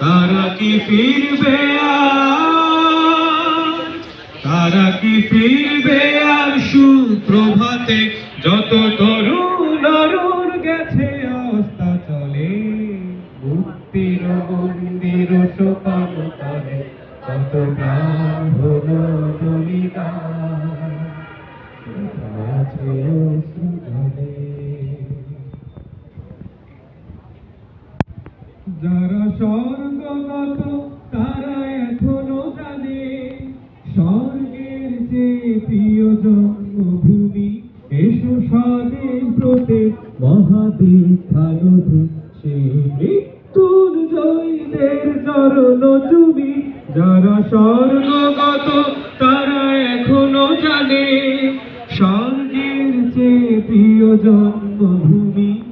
তারা কি ফিরবে তারা কি ফিরবে সুপ্রভাতে যত তরুণ অরুণ গেছে অস্তা চলে। মুক্তির মন্দির সোপান তলে, কত যারা স্বর্গগত তারা এখনও জানে, স্বর্গের যে প্রিয় এসো প্রতি ব্রতে মহাদীক্ষানধু সেই মৃত্যুঞ্জয়ীদের চরণ চুমি। যারা স্বর্ণগত তারা এখনও জানে, স্বর্গের যে প্রিয় জন্মভূমি